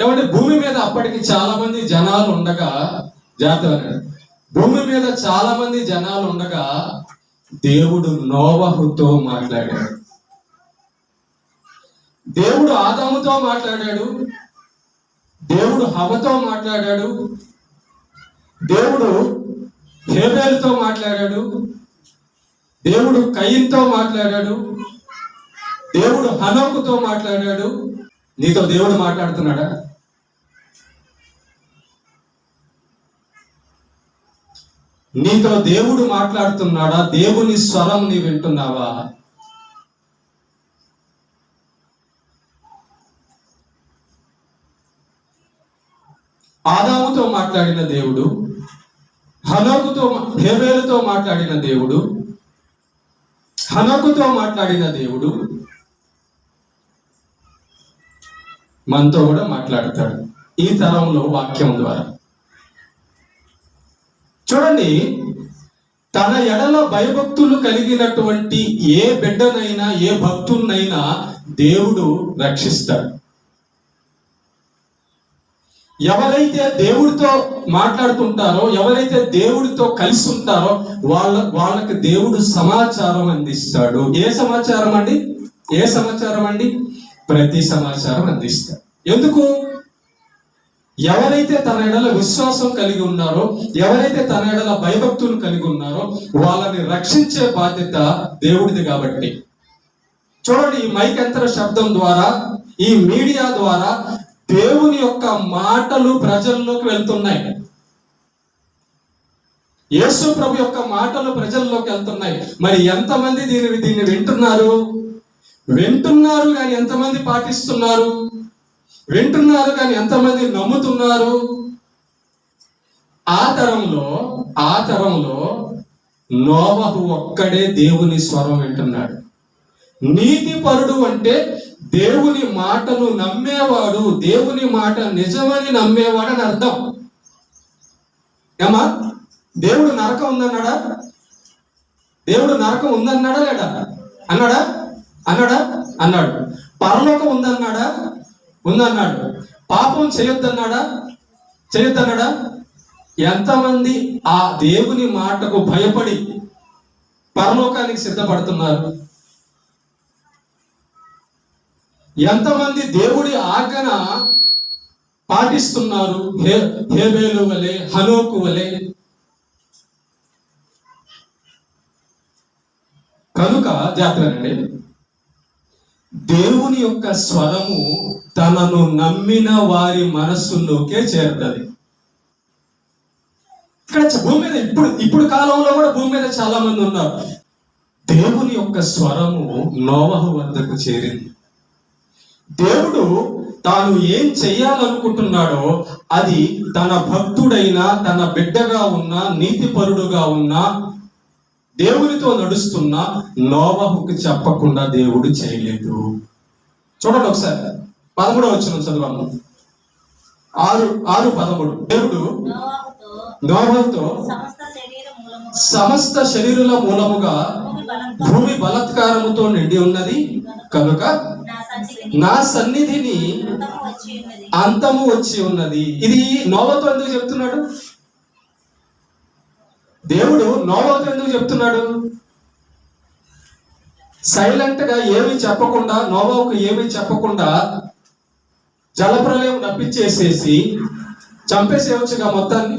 ఏమంటే భూమి మీద అప్పటికి చాలా మంది జనాలు ఉండగా జాగ్రత్త భూమి మీద చాలా మంది జనాలు ఉండగా దేవుడు నోవహుతో మాట్లాడాడు. దేవుడు ఆదాముతో మాట్లాడాడు. దేవుడు హవతో మాట్లాడాడు. దేవుడు హేబేల్తో మాట్లాడాడు. దేవుడు కయ్యంతో మాట్లాడాడు. దేవుడు హనోకుతో మాట్లాడాడు. నీతో దేవుడు మాట్లాడుతున్నాడా? నీతో దేవుడు మాట్లాడుతున్నాడా? దేవుని స్వరం నీ వింటున్నావా? ఆదాముతో మాట్లాడిన దేవుడు హనోకుతో హేవేలుతో మాట్లాడిన దేవుడు హనకుతో మాట్లాడిన దేవుడు మనతో కూడా మాట్లాడతాడు. ఈ తరంలో వాక్యం ద్వారా. చూడండి తన ఎడల భయభక్తులు కలిగినటువంటి ఏ బిడ్డనైనా ఏ భక్తున్నైనా దేవుడు రక్షిస్తాడు. ఎవరైతే దేవుడితో మాట్లాడుతుంటారో ఎవరైతే దేవుడితో కలిసి ఉంటారో వాళ్ళ వాళ్ళకి దేవుడు సమాచారం అందిస్తాడు. ఏ సమాచారం అండి? ఏ సమాచారం అండి? ప్రతి సమాచారం అందిస్తాడు. ఎందుకు? ఎవరైతే తన ఎడల విశ్వాసం కలిగి ఉన్నారో ఎవరైతే తన ఎడల భయభక్తులు కలిగి ఉన్నారో వాళ్ళని రక్షించే బాధ్యత దేవుడిది కాబట్టి. చూడండి ఈ మైక్ యంత్ర శబ్దం ద్వారా ఈ మీడియా ద్వారా దేవుని యొక్క మాటలు ప్రజల్లోకి వెళ్తున్నాయి. యేసు ప్రభు యొక్క మాటలు ప్రజల్లోకి వెళ్తున్నాయి. మరి ఎంతమంది దీని దీన్ని వింటున్నారు? వింటున్నారు కానీ ఎంతమంది పాటిస్తున్నారు? వింటున్నారు కానీ ఎంతమంది నమ్ముతున్నారు? ఆ తరంలో ఆ తరంలో నోవహు ఒక్కడే దేవుని స్వరం వింటున్నాడు. నీతి పరుడు అంటే దేవుని మాటను నమ్మేవాడు దేవుని మాట నిజమని నమ్మేవాడు అని అర్థం. ఏమా? దేవుడు నరకం ఉందన్నాడా? దేవుడు నరకం ఉందన్నాడా లేడా అన్నాడా? అన్నాడా? అన్నాడు. పరలోకం ఉందన్నాడా? ఉందన్నాడు. పాపం చేయొద్దన్నాడా? చేయొద్దన్నాడా? ఎంతమంది ఆ దేవుని మాటకు భయపడి పరలోకానికి సిద్ధపడుతున్నారు? ఎంతమంది దేవుడి ఆజ్ఞన పాటిస్తున్నారు? హే హేబేలు వలె హనోకు వలె. కనుక జాతరండి దేవుని యొక్క స్వరము తనను నమ్మిన వారి మనస్సుల్లోకే చేరుతుంది. ఇక్కడ భూమి మీద ఇప్పుడు ఇప్పుడు కాలంలో కూడా భూమి మీద చాలా మంది ఉన్నారు. దేవుని యొక్క స్వరము నోవహు వద్దకు చేరింది. దేవుడు తాను ఏం చేయాలనుకుంటున్నాడో అది తన భక్తుడైన తన బిడ్డగా ఉన్న నీతిపరుడుగా ఉన్న దేవునితో నడుస్తున్న నోవహుకు చెప్పకుండా దేవుడు చేయలేదు. చూడండి ఒకసారి. పదమూడవ వచ్చిన చదువు ఆరు ఆరు పదమూడు. దేవుడు నోవాహుతో సమస్త శరీరుల మూలముగా భూమి బలంతో భూమి బలత్కారముతో నిండి ఉన్నది. కనుక నా సన్నిధిని నా సన్నిధిని అంతము వచ్చి ఉన్నది. అంతము వచ్చి ఉన్నది. ఇది నోవతో ఎందుకు చెప్తున్నాడు? దేవుడు నోవాకు ఎందుకు చెప్తున్నాడు? సైలెంట్గా ఏమి చెప్పకుండా నోవాకు ఏమి చెప్పకుండా జలప్రలయం నప్పించేసేసి చంపేసేవచ్చుగా మొత్తాన్ని?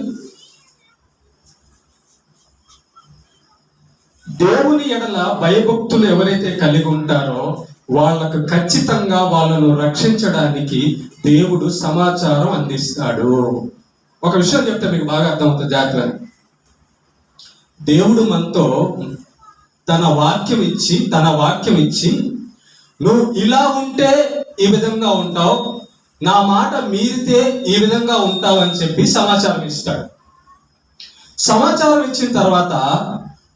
దేవుని ఎడల భయభక్తులు ఎవరైతే కలిగి ఉంటారో వాళ్ళకు ఖచ్చితంగా వాళ్ళను రక్షించడానికి దేవుడు సమాచారం అందిస్తాడు. ఒక విషయం చెప్తే మీకు బాగా అర్థమవుతుంది జాగ్రత్త. దేవుడు మనతో తన వాక్యం ఇచ్చి తన వాక్యం ఇచ్చి నువ్వు ఇలా ఉంటే ఈ విధంగా ఉంటావు నా మాట మీరితే ఈ విధంగా ఉంటావు అని చెప్పి సమాచారం ఇస్తాడు. సమాచారం ఇచ్చిన తర్వాత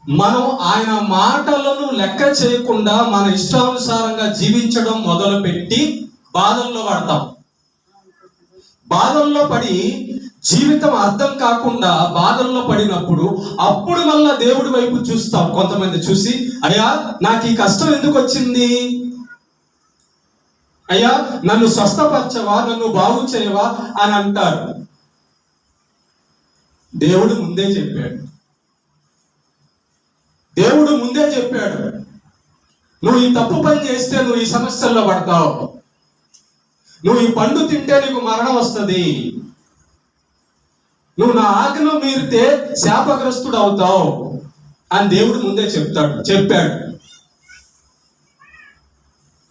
మనం ఆయన మాటలను లెక్క చేయకుండా మన ఇష్టానుసారంగా జీవించడం మొదలుపెట్టి బాధల్లో పడతాం. బాధల్లో పడి జీవితం అర్థం కాకుండా బాధల్లో పడినప్పుడు అప్పుడు మళ్ళా దేవుడి వైపు చూస్తాం. కొంతమంది చూసి అయ్యా నాకు ఈ కష్టం ఎందుకు వచ్చింది? అయ్యా నన్ను స్వస్థపరచవా? నన్ను బాగు చేయవా? అని అంటారు. దేవుడు ముందే చెప్పాడు. దేవుడు ముందే చెప్పాడు. నువ్వు ఈ తప్పు పని చేస్తే నువ్వు ఈ సమస్యల్లో పడతావు. నువ్వు ఈ పండు తింటే నీకు మరణం వస్తుంది. నువ్వు నా ఆజ్ఞను మీరితే శాపగ్రస్తుడు అవుతావు అని దేవుడు ముందే చెప్తాడు చెప్పాడు.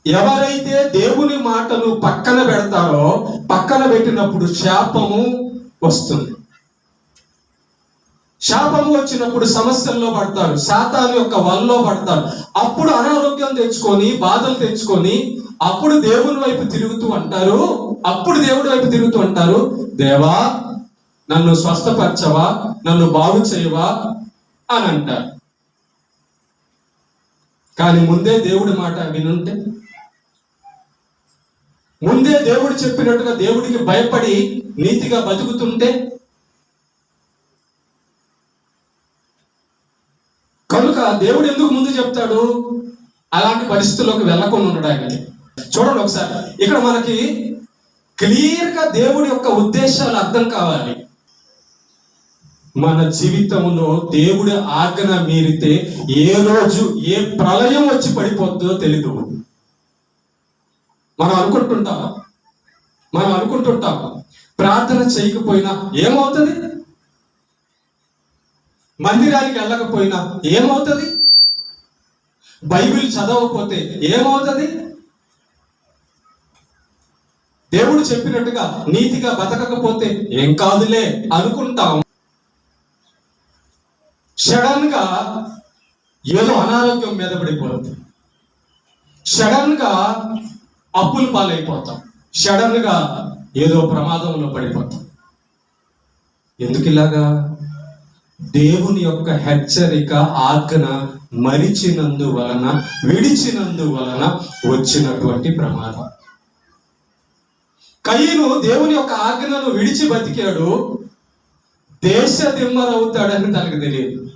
ఎవరైతే దేవుని మాటను పక్కన పెడతారో పక్కన పెట్టినప్పుడు శాపము వస్తుంది. శాపము వచ్చినప్పుడు సమస్యల్లో పడతారు శాతాను యొక్క వల్లో పడతారు. అప్పుడు అనారోగ్యం తెచ్చుకొని బాధలు తెచ్చుకొని అప్పుడు దేవుని వైపు తిరుగుతూ అంటారు అప్పుడు దేవుడి వైపు తిరుగుతూ అంటారు దేవా నన్ను స్వస్థపరచవా? నన్ను బాగు చేయవా? అని అంటారు. కానీ ముందే దేవుడి మాట వినుంటే? ముందే దేవుడు చెప్పినట్టుగా దేవుడికి భయపడి నీతిగా బతుకుతుంటే? కనుక దేవుడు ఎందుకు ముందు చెప్తాడు? అలాంటి పరిస్థితుల్లోకి వెళ్ళకుండా ఉండడానికి చూడండి ఒకసారి. ఇక్కడ మనకి క్లియర్గా దేవుడి యొక్క ఉద్దేశాలు అర్థం కావాలి. మన జీవితంలో దేవుడి ఆజ్ఞ మీరితే ఏ రోజు ఏ ప్రళయం వచ్చి పడిపోతుందో తెలీదు. మనం అనుకుంటుంటాం. మనం అనుకుంటుంటాం. ప్రార్థన చేయకపోయినా ఏమవుతుంది? మందిరానికి వెళ్ళకపోయినా ఏమవుతుంది? బైబిల్ చదవకపోతే ఏమవుతుంది? దేవుడు చెప్పినట్టుగా నీతిగా బతకకపోతే ఏం కాదులే అనుకుంటాం. సడన్గా ఏదో అనారోగ్యం మీద పడిపోతుంది సడన్గా అప్పులు పాలైపోతాం. సడన్గా ఏదో ప్రమాదంలో పడిపోతాం. ఎందుకు ఇలాగా? దేవుని యొక్క హెచ్చరిక ఆజ్ఞ మరిచినందు వలన విడిచినందు వలన వచ్చినటువంటి ప్రమాదం. కయ్యను దేవుని యొక్క ఆజ్ఞను విడిచి బతికాడు దేశ దిమ్మరవుతాడని తనకు తెలియదు.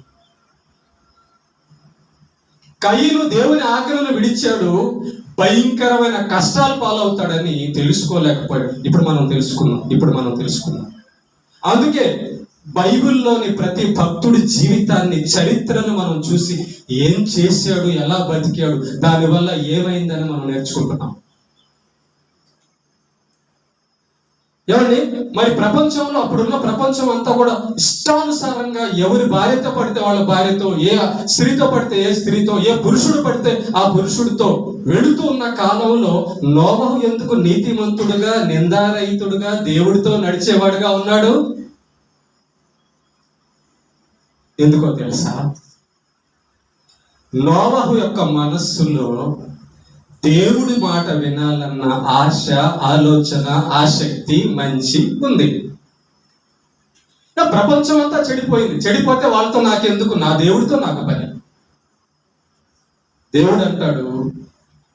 కయ్యను దేవుని ఆజ్ఞను విడిచాడు భయంకరమైన కష్టాలు పాలవుతాడని తెలుసుకోలేకపోయాడు. ఇప్పుడు మనం తెలుసుకున్నాం ఇప్పుడు మనం తెలుసుకున్నాం అందుకే బైబిల్లోని ప్రతి భక్తుడి జీవితాన్ని చరిత్రను మనం చూసి ఏం చేశాడు ఎలా బతికాడు దానివల్ల ఏమైందని మనం నేర్చుకుంటున్నాం. ఏమండి? మరి ప్రపంచంలో అప్పుడున్న ప్రపంచం అంతా కూడా ఇష్టానుసారంగా ఎవరి భార్యతో పడితే వాళ్ళ భార్యతో ఏ స్త్రీతో పడితే ఏ స్త్రీతో ఏ పురుషుడు పడితే ఆ పురుషుడితో వెళుతూ ఉన్న కాలంలో నోవహు ఎందుకు నీతిమంతుడుగా నిందారహితుడుగా దేవుడితో నడిచేవాడుగా ఉన్నాడు? ఎందుకో తెలుసా? నోవహు యొక్క మనస్సులో దేవుడి మాట వినాలన్న ఆశ ఆలోచన ఆసక్తి మంచి ఉంది. ప్రపంచం అంతా చెడిపోయింది. చెడిపోతే వాళ్ళతో నాకెందుకు? నా దేవుడితో నాకు పని. దేవుడు అంటాడు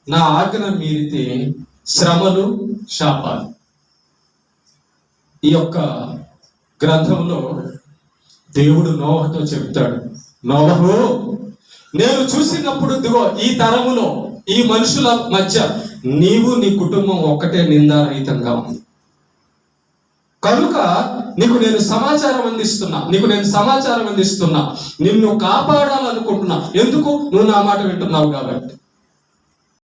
నా ఆజ్ఞ మీరితే శ్రమలు శాపాలు. ఈ యొక్క గ్రంథంలో దేవుడు నోహతో చెప్తాడు నోవహు నేను చూసినప్పుడు దిగో ఈ తరములో ఈ మనుషుల మధ్య నీవు నీ కుటుంబం ఒక్కటే నిందారహితంగా ఉంది. కనుక నీకు నేను సమాచారం అందిస్తున్నా నీకు నేను సమాచారం అందిస్తున్నా నిన్ను కాపాడాలనుకుంటున్నా. ఎందుకు? నువ్వు నా మాట వింటున్నావు కాబట్టి.